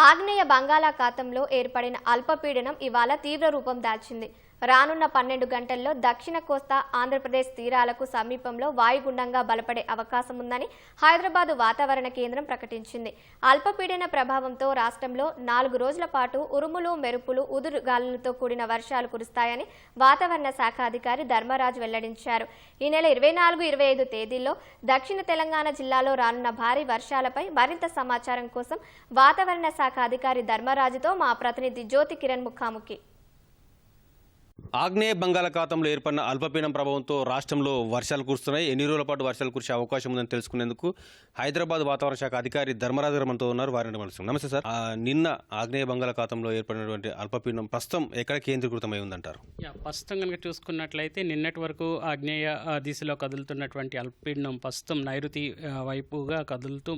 ఆగ్నేయ బంగాళాఖాతంలో ఏర్పడిన అల్పపీడనం ఇవాళ తీవ్ర రూపం దాల్చింది రానున్న పన్నెండు గంటల్లో దక్షిణ కోస్తా ఆంధ్రప్రదేశ్ తీరాలకు సమీపంలో వాయుగుండంగా బలపడే అవకాశం ఉందని హైదరాబాద్ వాతావరణ కేంద్రం ప్రకటించింది. అల్పపీడన ప్రభావంతో రాష్ట్రంలో నాలుగు రోజుల పాటు ఉరుములు మెరుపులు ఉదురు గాలులతో కూడిన వర్షాలు కురుస్తాయని వాతావరణ శాఖ అధికారి ధర్మరాజు వెల్లడించారు. ఈ నెల ఇరవై నాలుగు ఇరవై ఐదు తేదీల్లో దక్షిణ తెలంగాణ జిల్లాలో రానున్న భారీ వర్షాలపై మరింత సమాచారం కోసం వాతావరణ శాఖ అధికారి ధర్మరాజుతో మా ప్రతినిధి జ్యోతి కిరణ్ ముఖాముఖి. ఆగ్నేయ బంగాళాఖాతంలో ఏర్పడిన అల్పపీడనం ప్రభావంతో రాష్ట్రంలో వర్షాలు కురుస్తున్నాయి. ఎన్ని రోజుల పాటు వర్షాలు కురిసే అవకాశం ఉందని తెలుసుకునేందుకు హైదరాబాద్ వాతావరణ శాఖ అధికారి ధర్మరాజు గారు మనతో ఉన్నారు. వారిని మనసు నమస్తే సార్. నిన్న ఆగ్నేయ బంగాళాఖాతంలో ఏర్పడినటువంటి అల్పపీడనం ప్రస్తుతం ఎక్కడ కేంద్రీకృతమై ఉందంటారు? యా ప్రస్తుతం కనుక చూసుకున్నట్లయితే నిన్నటి వరకు ఆగ్నేయ దిశలో కదులుతున్నటువంటి అల్పపీడనం ప్రస్తుతం నైరుతి వైపుగా కదులుతూ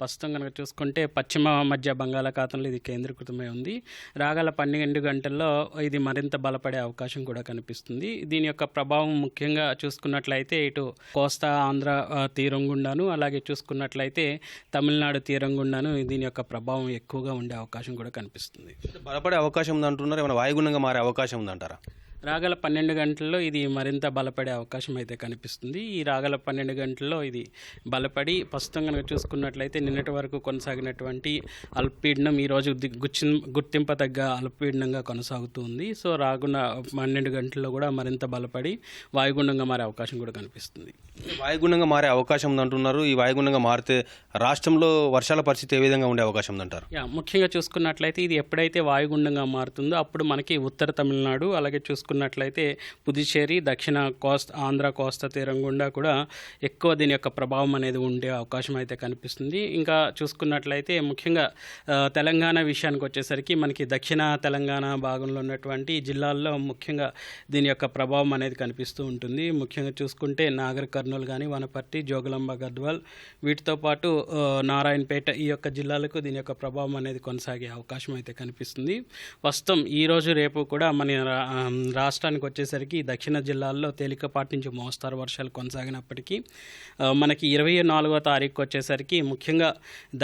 ప్రస్తుతం కనుక చూసుకుంటే పశ్చిమ మధ్య బంగాళాఖాతంలో ఇది కేంద్రీకృతమై ఉంది. రాగల పన్నెండు గంటల్లో ఇది మరింత బలపడే అవకాశం కూడా కనిపిస్తుంది. దీని యొక్క ప్రభావం ముఖ్యంగా చూసుకున్నట్లయితే ఇటు కోస్తా ఆంధ్ర తీరం గుండాను అలాగే చూసుకున్నట్లయితే తమిళనాడు తీరం గుండాను దీని యొక్క ప్రభావం ఎక్కువగా ఉండే అవకాశం కూడా కనిపిస్తుంది. బలపడే అవకాశం ఉందంటున్నారు ఏమైనా వాయుగుణంగా మారే అవకాశం ఉందంటారా? రాగల పన్నెండు గంటల్లో ఇది మరింత బలపడే అవకాశం అయితే కనిపిస్తుంది. ఈ రాగల పన్నెండు గంటల్లో ఇది బలపడి ప్రస్తుతం కనుక చూసుకున్నట్లయితే నిన్నటి వరకు కొనసాగినటువంటి అల్పపీడనం ఈరోజు గుచ్చి గుర్తింపదగ్గ అల్పపీడనంగా కొనసాగుతుంది సో రాగున్న పన్నెండు గంటల్లో కూడా మరింత బలపడి వాయుగుండంగా మారే అవకాశం కూడా కనిపిస్తుంది. వాయుగుణంగా మారే అవకాశం ఉందంటున్నారు ఈ వాయుగుణంగా మారితే రాష్ట్రంలో వర్షాల పరిస్థితి ఏ విధంగా ఉండే అవకాశం ఉందంటారు యా ముఖ్యంగా చూసుకున్నట్లయితే ఇది ఎప్పుడైతే వాయుగుండంగా మారుతుందో అప్పుడు మనకి ఉత్తర తమిళనాడు అలాగే చూసుకున్నట్లయితే పుదుచ్చేరి దక్షిణ కోస్తా ఆంధ్ర కోస్తా తీరం గుండా కూడా ఎక్కువ దీని యొక్క ప్రభావం అనేది ఉండే అవకాశం అయితే కనిపిస్తుంది. ఇంకా చూసుకున్నట్లయితే ముఖ్యంగా తెలంగాణ విషయానికి వచ్చేసరికి మనకి దక్షిణ తెలంగాణ భాగంలో ఉన్నటువంటి జిల్లాల్లో ముఖ్యంగా దీని యొక్క ప్రభావం అనేది కనిపిస్తూ ఉంటుంది. ముఖ్యంగా చూసుకుంటే నాగర్ కర్నూలు కానీ వనపర్తి జోగులాంబ గద్వాల్ వీటితో పాటు నారాయణపేట ఈ యొక్క జిల్లాలకు దీని యొక్క ప్రభావం అనేది కొనసాగే అవకాశం అయితే కనిపిస్తుంది. ప్రస్తుతం ఈ రోజు రేపు కూడా మన రా- రాష్ట్రానికి వచ్చేసరికి దక్షిణ జిల్లాల్లో తేలికపాటి నుంచి మోస్తారు వర్షాలు కొనసాగినప్పటికీ మనకి ఇరవై నాలుగో తారీఖు వచ్చేసరికి ముఖ్యంగా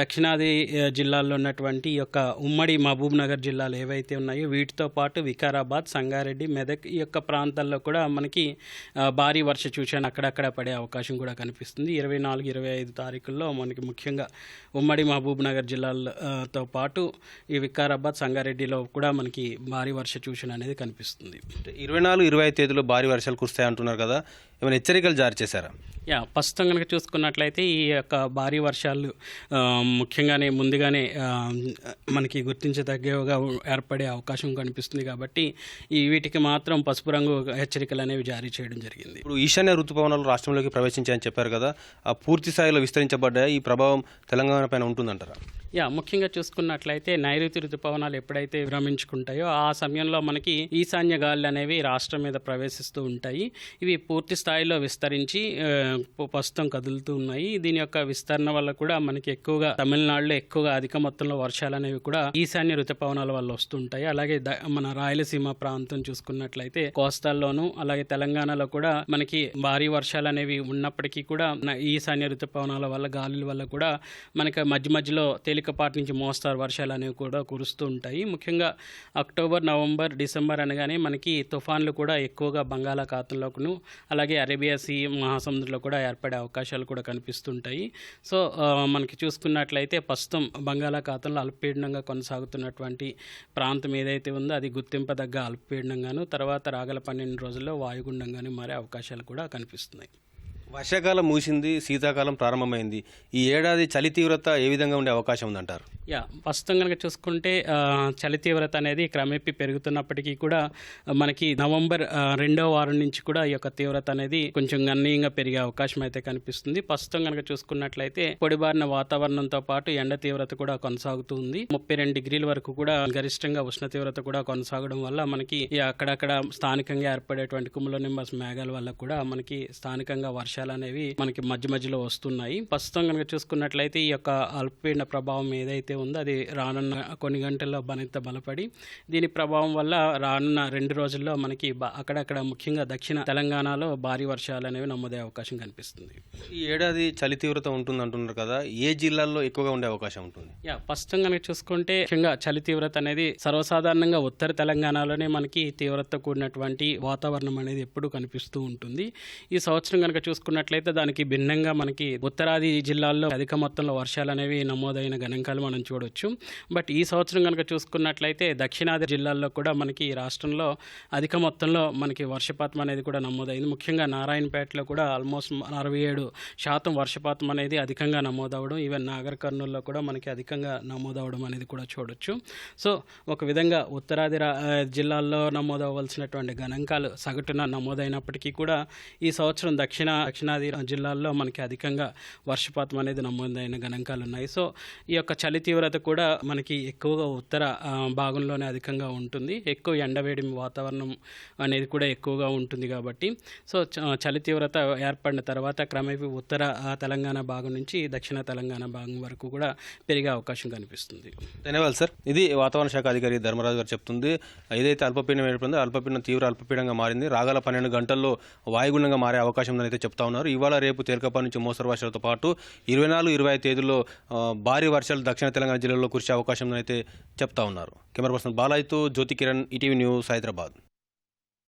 దక్షిణాది జిల్లాల్లో ఉన్నటువంటి యొక్క ఉమ్మడి మహబూబ్ నగర్ జిల్లాలు ఏవైతే ఉన్నాయో వీటితో పాటు వికారాబాద్ సంగారెడ్డి మెదక్ ఈ యొక్క ప్రాంతాల్లో కూడా మనకి భారీ వర్ష సూచన అక్కడక్కడ పడే అవకాశం కూడా కనిపిస్తుంది. ఇరవై నాలుగు ఇరవై ఐదు తారీఖుల్లో మనకి ముఖ్యంగా ఉమ్మడి మహబూబ్ నగర్ జిల్లాలతో పాటు ఈ వికారాబాద్ సంగారెడ్డిలో కూడా మనకి భారీ వర్ష సూచన అనేది కనిపిస్తుంది. ఇరవై నాలుగు ఇరవై ఐదు తేదీలో భారీ వర్షాలు కురుస్తాయి అంటున్నారు కదా. ఏమైనా హెచ్చరికలు జారీ చేశారా? యా ప్రస్తుతం కనుక చూసుకున్నట్లయితే ఈ యొక్క భారీ వర్షాలు ముఖ్యంగానే ముందుగానే మనకి గుర్తించదగ్గగా ఏర్పడే అవకాశం కనిపిస్తుంది కాబట్టి ఈ వీటికి మాత్రం పసుపు రంగు హెచ్చరికలు అనేవి జారీ చేయడం జరిగింది. ఇప్పుడు ఈశాన్య ఋతుపవనాలు రాష్ట్రంలోకి ప్రవేశించాయని చెప్పారు కదా ఆ పూర్తి స్థాయిలో విస్తరించబడ్డాయి? ఈ ప్రభావం తెలంగాణ పైన ఉంటుందంటారా? యా ముఖ్యంగా చూసుకున్నట్లయితే నైరుతి ఋతుపవనాలు ఎప్పుడైతే విరమించుకుంటాయో ఆ సమయంలో మనకి ఈశాన్య గాలులు అనేవి రాష్ట్రం మీద ప్రవేశిస్తూ ఉంటాయి. ఇవి పూర్తి స్థాయిలో విస్తరించి ప్రస్తుతం కదులుతూ ఉన్నాయి. దీని యొక్క విస్తరణ వల్ల కూడా మనకి ఎక్కువగా తమిళనాడులో ఎక్కువగా అధిక మొత్తంలో వర్షాలు అనేవి కూడా ఈశాన్య ఋతుపవనాల వల్ల వస్తుంటాయి. అలాగే మన రాయలసీమ ప్రాంతం చూసుకున్నట్లయితే కోస్తాల్లోనూ అలాగే తెలంగాణలో కూడా మనకి భారీ వర్షాలు అనేవి ఉన్నప్పటికీ కూడా ఈశాన్య ఋతుపవనాల వల్ల గాలుల వల్ల కూడా మనకి మధ్య మధ్యలో తేలికపాటి నుంచి మోస్తారు వర్షాలు అనేవి కూడా కురుస్తూ ఉంటాయి. ముఖ్యంగా అక్టోబర్ నవంబర్ డిసెంబర్ అనగానే మనకి తుఫాన్లు కూడా ఎక్కువగా బంగాళాఖాతంలోకును అలాగే అరేబియా సీ మహాసముద్రంలో కూడా ఏర్పడే అవకాశాలు కూడా కనిపిస్తుంటాయి. సో మనకి చూసుకున్నట్లయితే ప్రస్తుతం బంగాళాఖాతంలో అల్పపీడనంగా కొనసాగుతున్నటువంటి ప్రాంతం ఏదైతే ఉందో అది గుర్తింపదగ్గ అల్పపీడనంగాను తర్వాత రాగల పన్నెండు రోజుల్లో వాయుగుండంగాను మారే అవకాశాలు కూడా కనిపిస్తున్నాయి. వర్షాకాలం ముగిసింది శీతాకాలం ప్రారంభమైంది. ఈ ఏడాది చలి తీవ్రత ఏ విధంగా ఉండే అవకాశం ఉందంటారు? యా ప్రస్తుతం కనుక చూసుకుంటే చలి తీవ్రత అనేది క్రమేపీ పెరుగుతున్నప్పటికీ కూడా మనకి నవంబర్ రెండో వారం నుంచి కూడా ఈ యొక్క తీవ్రత అనేది కొంచెం గణనీయంగా పెరిగే అవకాశం అయితే కనిపిస్తుంది. ప్రస్తుతం కనుక చూసుకున్నట్లయితే పొడిబారిన వాతావరణంతో పాటు ఎండ తీవ్రత కూడా కొనసాగుతుంది. ముప్పై రెండు డిగ్రీల వరకు కూడా గరిష్టంగా ఉష్ణ తీవ్రత కూడా కొనసాగడం వల్ల మనకి అక్కడక్కడ స్థానికంగా ఏర్పడేటువంటి కుములో నింబస్ మేఘాల వల్ల కూడా మనకి స్థానికంగా వర్షాలు వర్షాలు అనేవి మనకి మధ్య మధ్యలో వస్తున్నాయి. ప్రస్తుతం కనుక చూసుకున్నట్లయితే ఈ యొక్క అల్పపీడన ప్రభావం ఏదైతే ఉందో. అది రానున్న కొన్ని గంటల్లో మరింత బలపడి దీని ప్రభావం వల్ల రానున్న రెండు రోజుల్లో మనకి అక్కడక్కడ ముఖ్యంగా దక్షిణ తెలంగాణలో భారీ వర్షాలు అనేవి నమోదయ్యే అవకాశం కనిపిస్తుంది. ఈ ఏడాది చలి తీవ్రత ఉంటుంది అంటున్నారు కదా ఏ జిల్లాల్లో ఎక్కువగా ఉండే అవకాశం ఉంటుంది? యా ప్రస్తుతం కనుక చూసుకుంటే ముఖ్యంగా చలి తీవ్రత అనేది సర్వసాధారణంగా ఉత్తర తెలంగాణలోనే మనకి తీవ్రత కూడినటువంటి వాతావరణం అనేది ఎప్పుడూ కనిపిస్తూ ఉంటుంది. ఈ సంవత్సరం కనుక చూసుకున్నట్లయితే దానికి భిన్నంగా మనకి ఉత్తరాది జిల్లాల్లో అధిక మొత్తంలో వర్షాలు అనేవి నమోదైన గణాంకాలు మనం చూడొచ్చు. బట్ ఈ సంవత్సరం కనుక చూసుకున్నట్లయితే దక్షిణాది జిల్లాల్లో కూడా మనకి ఈ రాష్ట్రంలో అధిక మొత్తంలో మనకి వర్షపాతం అనేది కూడా నమోదైంది. ముఖ్యంగా నారాయణపేటలో కూడా ఆల్మోస్ట్ అరవై ఏడు శాతం వర్షపాతం అనేది అధికంగా నమోదవడం ఈవెన్ నాగర్ కర్నూల్లో కూడా మనకి అధికంగా నమోదవడం అనేది కూడా చూడొచ్చు. సో ఒక విధంగా ఉత్తరాది జిల్లాల్లో నమోదవలసినటువంటి గణాంకాలు సగటున నమోదైనప్పటికీ కూడా ఈ సంవత్సరం దక్షిణ దక్షిణాది జిల్లాల్లో మనకి అధికంగా వర్షపాతం అనేది నమోదైన గణాంకాలు ఉన్నాయి సో ఈ యొక్క చలి తీవ్రత కూడా మనకి ఎక్కువగా ఉత్తర భాగంలోనే అధికంగా ఉంటుంది. ఎక్కువ ఎండవేడి వాతావరణం అనేది కూడా ఎక్కువగా ఉంటుంది కాబట్టి. సో చ- చలి తీవ్రత ఏర్పడిన తర్వాత క్రమేపీ ఉత్తర తెలంగాణ భాగం నుంచి దక్షిణ తెలంగాణ భాగం వరకు కూడా పెరిగే అవకాశం కనిపిస్తుంది. ధన్యవాదాలు సార్. ఇది వాతావరణ శాఖ అధికారి ధర్మరాజు గారు చెప్తుంది. ఏదైతే అల్పపీడనం ఏర్పడిందో. అల్పపీడనం తీవ్ర అల్పపీడంగా మారింది. రాగల పన్నెండు గంటల్లో వాయుగుండంగా మారే అవకాశం ఉందని అయితే చెప్తా ఉన్నారు. ఇవాళ రేపు తేలికపాటి నుంచి మోస్తరు వర్షాలతో పాటు ఇరవై నాలుగు ఇరవై ఐదు తేదీల్లో భారీ వర్షాలు దక్షిణ తెలంగాణ జిల్లాలో కురిసే అవకాశం అయితే చెప్తా ఉన్నారు. కెమెరా పర్సన్ బాలాయ్తో జ్యోతి కిరణ్ ఈటీవీ న్యూస్ హైదరాబాద్.